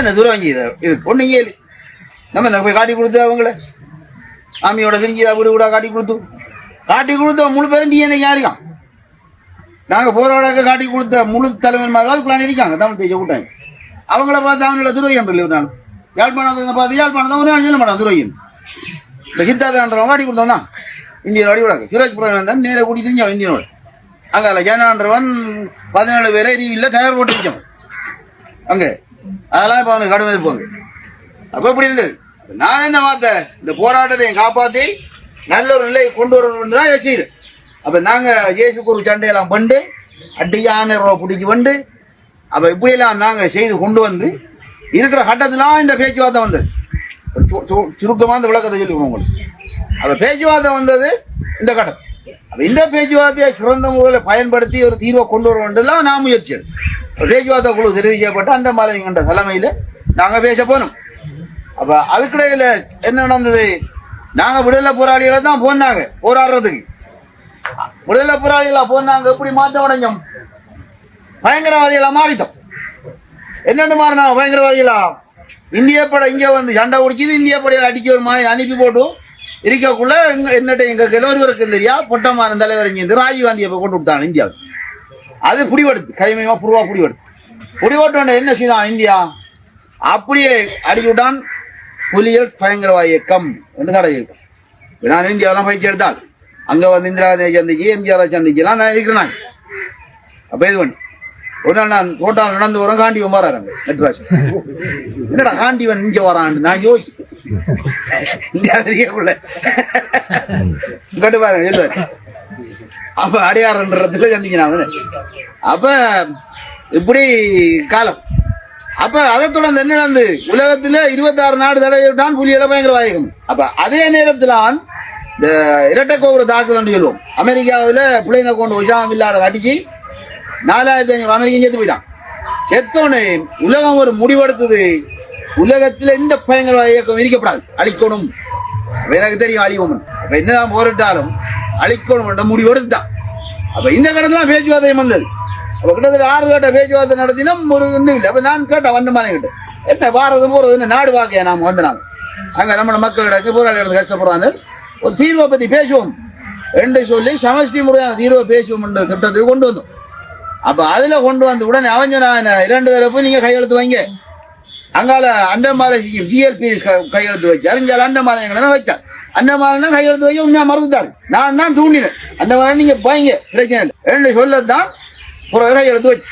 என்ன தூரம் இது? இது ஒன்றும் நம்ம என்ன போய் காட்டி கொடுத்து அவங்கள? ஆமியோட தெரிஞ்சு வீடு கூட காட்டி கொடுத்து. காட்டி கொடுத்த முழு பேரும் நீ என்ன யாருக்கான் நாங்கள் போராட காட்டி கொடுத்த முழு தலைவன்மார்கள் பிளான் இருக்காங்க. தமிழ் தேசிய கூட்டாங்க அவங்கள பார்த்து அவங்களோட இல்லை நான் யாழ்ப்பாணத்தை பார்த்து யாழ்ப்பாணம் தான் ஒரு நாள் சொல்ல மாட்டான் துரோகியம். இந்த சித்தாதான்றவன் காட்டி கொடுத்தவன் தான். இந்தியன் அடி விடாங்க சுரேஷ் புரம் தான் நேர கூட்டி தெரிஞ்சவன் இந்தியனோட. அங்கே ஜனான்றவன் பதினேழு பேரை இல்லை டயர் போட்டு அங்கே அதெல்லாம் இப்போ அவனுக்கு கடுமை போங்க அப்போ இப்படி இருந்தது? நான் என்ன பார்த்தேன் இந்த போராட்டத்தை காப்பாற்றி நல்ல ஒரு நிலையை கொண்டு வரணும்னு தான் யோசிச்சு அப்போ நாங்கள் இயேசுக்கு ஒரு சண்டையெல்லாம் பண்ணு அட்டியான ரூபா பிடிச்சி வந்து அப்போ இப்படியெல்லாம் நாங்கள் செய்து கொண்டு வந்து இருக்கிற கட்டத்திலாம் இந்த பேச்சுவார்த்தை வந்தது. சு- இந்த விளக்கத்தை சொல்லி உங்களுக்கு. அப்போ பேச்சுவார்த்தை வந்தது இந்த கட்டம். அப்போ இந்த பேச்சுவார்த்தையை சிறந்த முறையில் பயன்படுத்தி ஒரு தீர்வை கொண்டு வர வேண்டியதெல்லாம் நான் முயற்சி பேச்சுவார்த்தை குழு தெரிவிக்கப்பட்டு அந்த மாலைங்கிற தலைமையில் நாங்கள் பேச போனோம் அப்ப அதுக்கிடையில என்ன நடந்தது? நாங்க விடுதலை போராளிகளை தான் போனாங்க போராடுறதுக்கு. விடுதலை போராளிகளா போனாங்க எப்படி மாற்றம் அடைஞ்சோம்? பயங்கரவாதிகளா மாறிட்டோம். என்னென்னு மாறினா பயங்கரவாதிகளா? இந்திய படை இங்க வந்து சண்டை குடிச்சது இந்திய படையை அடிக்க ஒரு மாதிரி அனுப்பி போட்டு இருக்கக்குள்ள எங்க என்னட்ட எங்க கிழவருக்கு தெரியா பொட்டமான தலைவர் இங்க இருந்து ராஜீவ் காந்தியை கொண்டு விட்டாங்க இந்தியாவுக்கு. அது புடிவெடுத்து கைமயமா புருவா புடிவெடுத்து புடிவெட்டு என்ன செய்தான் இந்தியா. அப்படியே அடிச்சு விட்டான் புலிகள் பயங்கரவாத இயக்கம் என்று தடை இருக்கும். நான் இந்தியாவெல்லாம் பயிற்சி எடுத்தால் அங்க வந்து இந்திரா சந்திக்கு எம்ஜிஆர் எம்ஜிஆர் சந்திக்கலாம் நான் இருக்கிறேன். அப்ப இது பண்ணி. ஒரு நாள் நான் ரோட்டால் நடந்து வரேன் காண்டிவன் வராங்க மெட்ராஸ் என்னடா காண்டி வந்து இங்க வரான் நான் யோசி இந்தியா தெரியக்குள்ள கட்டு பாருங்க அப்ப அடையாறுன்றதுல சந்திக்கிறான் அப்ப இப்படி காலம். அப்ப அதை தொடர்ந்து என்ன நடந்து? உலகத்துல இருபத்தாறு நாடு தடையிட்டான் புலியில பயங்கரவாதம் அப்ப அதே நேரத்தில் இந்த இரட்டை கோபுர தாக்குதல் சொல்லுவோம். அமெரிக்காவில் பிள்ளைங்க கொண்டு உஷாம் இல்லாத அடிச்சு நாலாயிரத்தி ஐநூறு அமெரிக்கன் செத்து போயிட்டான். செத்தோடனே உலகம் ஒரு முடிவெடுத்தது. உலகத்தில் இந்த பயங்கரவாத இயக்கம் இருக்கப்படாது அழிக்கணும். எனக்கு தெரியும் அழிவோம் என்னதான் போரிட்டாலும் அழிக்கணும் முடிவெடுத்துட்டான். அப்ப இந்த கடத்துல பேச்சுவார்த்தையும் வந்தது அப்ப கிட்டத்தட்ட ஆறு கட்ட பேச்சுவார்த்தை நடத்தினோம் ஒரு ஒன்றும் இல்லை. அப்ப நான் கேட்டேன் வண்டமான கிட்ட. என்ன பாரதம் போறது என்ன நாடு வாக்கையா நாம வந்து நாம அங்க நம்ம மக்களிடம் போராளிகள் கஷ்டப்படுறாங்க. ஒரு தீர்வை பத்தி பேசுவோம். என்று சொல்லி சமஷ்டி முறையான தீர்வை பேசுவோம் என்ற திட்டத்துக்கு கொண்டு வந்தோம். அப்ப அதுல கொண்டு வந்த உடனே அவன் சொன்னான் இரண்டு தரப்பு நீங்க கையெழுத்து வைங்க. அங்கால அண்டமாலை ஜிஎல்பி கையெழுத்து வச்சார் அறிஞ்சால் அண்டமாலை எங்கன்னா வச்சார் அண்டமாலைனா கையெழுத்து வைக்க உண்மையா மறந்துட்டாரு. நான் தான் தூண்டினேன். அண்டமாலை நீங்க வைங்க பிரச்சனை இல்லை. ரெண்டு சொல்லதான் ஒரு கையெழுத்து வச்சு.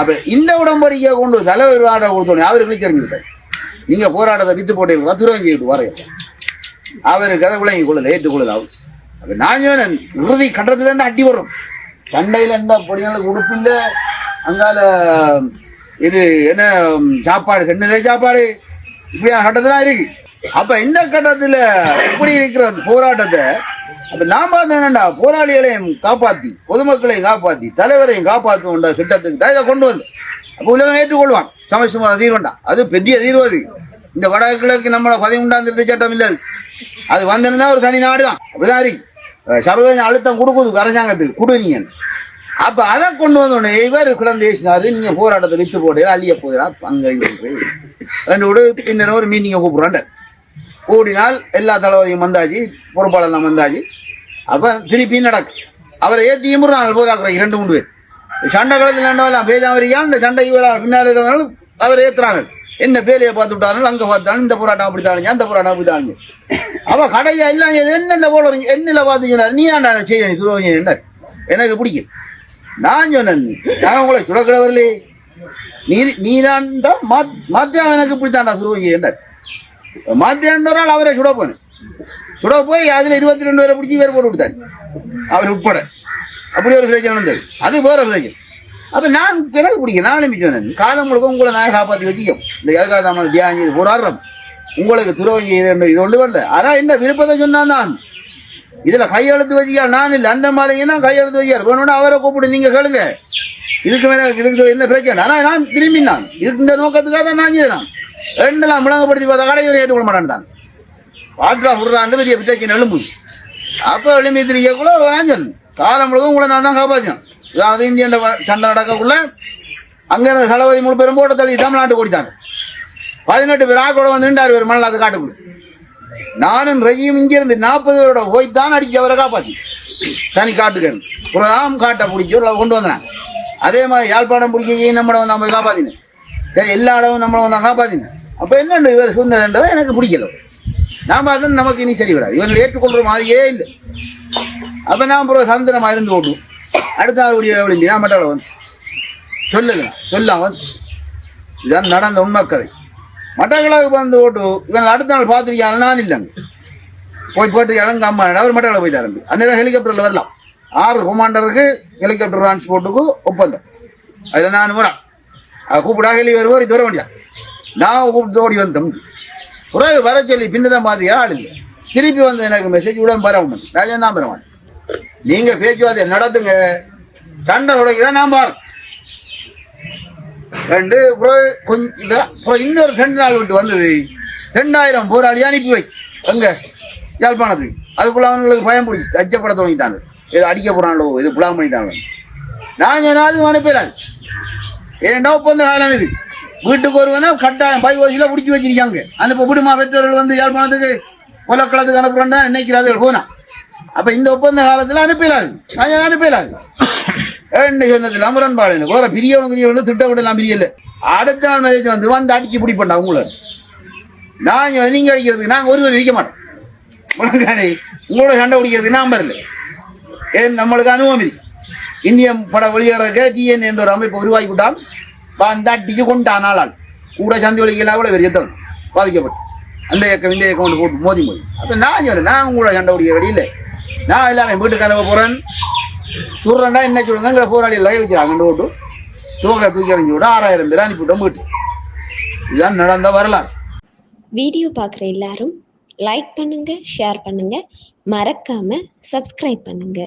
அப்ப இந்த உடம்படிக்கையை கொண்டு தலைவர் ஆட கொடுத்தோடனே அவருக்கு தெரிஞ்சுட்டார் நீங்க போராட்டத்தை வித்து போட்டீங்களா துறவஞ்சிட்டு வரைய அவருக்கு அதை விளங்கி கொள்ளல ஏற்றுக்கொள்ளல அவர். அப்ப நான் சொன்னேன் இறுதி கட்டத்துல இருந்து அட்டி வரும். சண்டையில் இருந்தா பொடியாளுக்கு உடுப்பு இல்லை. அங்கால இது என்ன சாப்பாடு சென்னையில சாப்பாடு. இப்படியா கட்டத்துல இருக்கு. அப்ப இந்த கட்டத்துல இப்படி இருக்கிற அந்த போராட்டத்தை அப்ப நான் என்னடா போராளிகளையும் காப்பாத்தி பொதுமக்களையும் காப்பாத்தி தலைவரையும் காப்பாற்றுவோன்ற திட்டத்துக்கு தான் இதை கொண்டு வந்து அப்ப உலகம் ஏற்றுக்கொள்வான். சமஸ்தமான தீர்வண்டா? அது பெரிய தீர்வு அது. இந்த வடகிழக்கு நம்மளோட பதிமூன்றாம் திருத்த சட்டம் இல்லை அது. வந்திருந்தா ஒரு தனி நாடு தான் அப்படிதான் இருக்கு. சர்வதேச அழுத்தம் கொடுக்குது அரசாங்கத்துக்கு கொடுங்க அப்ப அதை கொண்டு வந்தோடனே இவர் கிடந்து பேசினாரு நீங்க போராட்டத்தை வித்து போடுற அழிய போதுடா அங்க போய் ரெண்டு விட பின்னர் ஒரு மீட்டிங்கை கூப்பிடுறாண்ட கூடினால் எல்லா தளபதியும் வந்தாச்சு பொறுப்பாளர்லாம் வந்தாச்சு. அப்ப திருப்பி நடக்கு. அவரை ஏத்தி இமுறாங்க போதாக்குறாங்க ரெண்டு மூணு பேர் சண்டை களத்தில் ரெண்டவெல்லாம் பேசாம இருக்கா இந்த சண்டை இவரா பின்னால் இருக்கிறவங்களும் அவர் ஏத்துறாங்க என்ன பேலையை பார்த்து விட்டாலும் அங்கே பார்த்தாலும் இந்த போராட்டம் அப்படி தாங்க அந்த போராட்டம் அப்படி தாங்க அவ கடையா எல்லாம் என்னென்ன போல என்னல பார்த்துக்கிறார் நீ ஆண்டா அதை செய்ய நீ துரோகம் எனக்கு பிடிக்கும். நான் சொன்னேன். நான் உங்களை சுடக்கிட வரலே நீ நீதாண்டா மாத்தியம் எனக்கு பிடித்தாண்டா சுருவங்கி என்றார். மாத்தியாண்ட அவரை சுட போனேன் சுட போய் அதில் இருபத்தி ரெண்டு பேரை பிடிச்சி வேறு போட்டு விட்டார். அவர் உட்பட. அப்படி ஒரு பிரச்சனை நடந்தது அது வேற பிரச்சனை. அப்ப நான் பிறகு பிடிக்கும் நான் அனுப்பி சொன்னேன். காலம் முழுக்க உங்களை நான் காப்பாற்றி வச்சுக்கோ இந்த ஏகாதாம தியானம் போராடுறோம். உங்களுக்கு துரோகம் செய்து இது ஒன்று வரல அதான் என்ன விருப்பத்தை சொன்னான் தான் இதுல கையெழுத்து வச்சியா நான் இல்லை. அந்த மாலையும் கையெழுத்து வச்சியார் வேணும்னா அவரை கூப்பிடு நீங்க கேளுங்க. இதுக்கு மேல இதுக்கு என்ன பிரச்சனை? ஆனால் நான் விரும்பினான் இதுக்கு இந்த நோக்கத்துக்காக தான் நான் செய்தான் ரெண்டெல்லாம் முழங்கப்படுத்தி பார்த்தா கடையில் ஏற்றுக்கொள்ள மாட்டான் வாட்ரா பாட்ரா பெரிய பிரச்சனை எழும்பு அப்போ எழும்பி கூட வாங்கல் காலம் முழுக்க உங்களை நான் தான் காப்பாற்றினேன் இதாவது இந்தியன் சண்டை நடக்கக்குள்ள அங்கே இருந்த தளபதி மூணு பேரும் போட்ட தள்ளி தமிழ்நாட்டு கொடுத்தாங்க பதினெட்டு பேர் ஆக்கோட வந்து நின்றார் பேர் மணல் அது காட்டுக்குள்ள. நானும் ரஜியும் இங்கிருந்து நாற்பது பேரோட போய் தான் அடிக்க அவரை காப்பாத்தி. தனி காட்டுக்கேன் ஒரு ஆம் காட்டை பிடிச்சி ஒரு கொண்டு வந்தாங்க அதே மாதிரி யாழ்ப்பாணம் பிடிக்க நம்மளை வந்து போய் காப்பாத்தினேன்? சரி எல்லா இடமும் நம்மளை வந்து காப்பாத்தினேன். அப்போ என்னண்டு இவர் சூழ்நிலைன்றதை எனக்கு பிடிக்கல. நாம் அது நமக்கு இனி சரி விடாது இவன் ஏற்றுக்கொள்கிற மாதிரியே இல்லை. அப்போ நான் பிறகு சந்திரமா இருந்து ஓட்டும் அடுத்த ஆள் முடிய விழுந்தி நான் மட்டும் வந்து சொல்லலாம் சொல்லாம் வந்து. இதான் நடந்த உண்மை கதை. மட்டக்களவுக்கு வந்து ஓட்டு இவன் அடுத்த நாள் பார்த்துருக்கான் நான் இல்லைங்க. போய் போட்டு இறங்க அம்மா அவர் மட்டக்களவு போயிட்டு அந்த நேரம் ஹெலிகாப்டரில் வரலாம். ஆறு கொமாண்டருக்கு ஹெலிகாப்டர் டிரான்ஸ்போர்ட்டுக்கு ஒப்பந்தம். அதில் நான் வரேன் கூப்பிடா ஹெலி வருவோம் இது வர வேண்டியா நான் கூப்பிட்டு ஓடி வந்தோம். உறவு வர சொல்லி பின்னத மாதிரி ஆள் இல்லை. திருப்பி வந்து எனக்கு மெசேஜ் கூட வர மாட்டேன் ராஜா நான் பெற மாட்டேன் நீங்கள் பேச்சுவார்த்தை நடத்துங்க. சண்டை தொடங்கினா நான் பாரு. ரெண்டு கொஞ்சம் இன்னொரு ரெண்டு நாள் விட்டு வந்தது. ரெண்டாயிரம் போராளி அனுப்பி வை. அங்க யாழ்ப்பாணத்துக்கு. அதுக்குள்ள அவங்களுக்கு பயம் பிடிச்சி அச்சப்பட தொடங்கிட்டாங்க. இது அடிக்க போறாங்களோ இது புலாம் பண்ணிட்டாங்க நான் சொன்னா அது அனுப்பிடாது ஏன்டா ஒப்பந்த காலம் இது? வீட்டுக்கு ஒருவனா கட்டாயம் பை வயசுல பிடிச்சி வச்சிருக்காங்க. அனுப்ப விடுமா பெற்றோர்கள் வந்து யாழ்ப்பாணத்துக்கு? புலக்களத்துக்கு அனுப்புறேன்னா நினைக்கிறார்கள் போனா. அப்ப இந்த ஒப்பந்த காலத்துல அனுப்பிடாது நாங்கள் அனுப்பிடாது என்ன சொன்னதில்ல முரண்பாடு வேற பிரியவங்க வந்து திட்டமிடலாம் பிரியல அடுத்த நாள் மெசேஜ் வந்து வந்து அடிச்சு பிடிப்பண்டா உங்களை. நான் நீங்க அடிக்கிறதுக்கு நாங்க ஒருவர் அடிக்க மாட்டோம். முழங்கானே உங்களோட சண்டை பிடிக்கிறதுக்கு நான் வரல ஏன் நம்மளுக்கு அனுபவம் இல்லை. இந்திய பட வெளியேறக்க டிஎன் என்ற ஒரு அமைப்பு உருவாக்கி விட்டான் அந்த அடிச்சு கொண்டான் ஆளால் கூட சந்தி ஒழிக்கலாம் கூட வெறிய தரும் பாதிக்கப்பட்டு அந்த இயக்கம் இந்த இயக்கம் போட்டு மோதி மோதி. அப்போ நான் சொன்னேன் நான் உங்களோட சண்டை பிடிக்கிற வழியில் நான் எல்லாரும் வீட்டுக்கு கிளம்ப போகிறேன் சொல்றேன்டா என்ன சொல்லுங்க? போராளி எல்லாம் வச்சுறாங்க. ஓட்டு தூக்க தூக்கி கூட விட ஆறாயிரம் பேர் அனுப்பிவிட்டோம் வீட்டு இதுதான் நடந்த வரலாறு. வீடியோ பார்க்குற எல்லாரும் லைக் பண்ணுங்க ஷேர் பண்ணுங்க. மறக்காம சப்ஸ்கிரைப் பண்ணுங்க.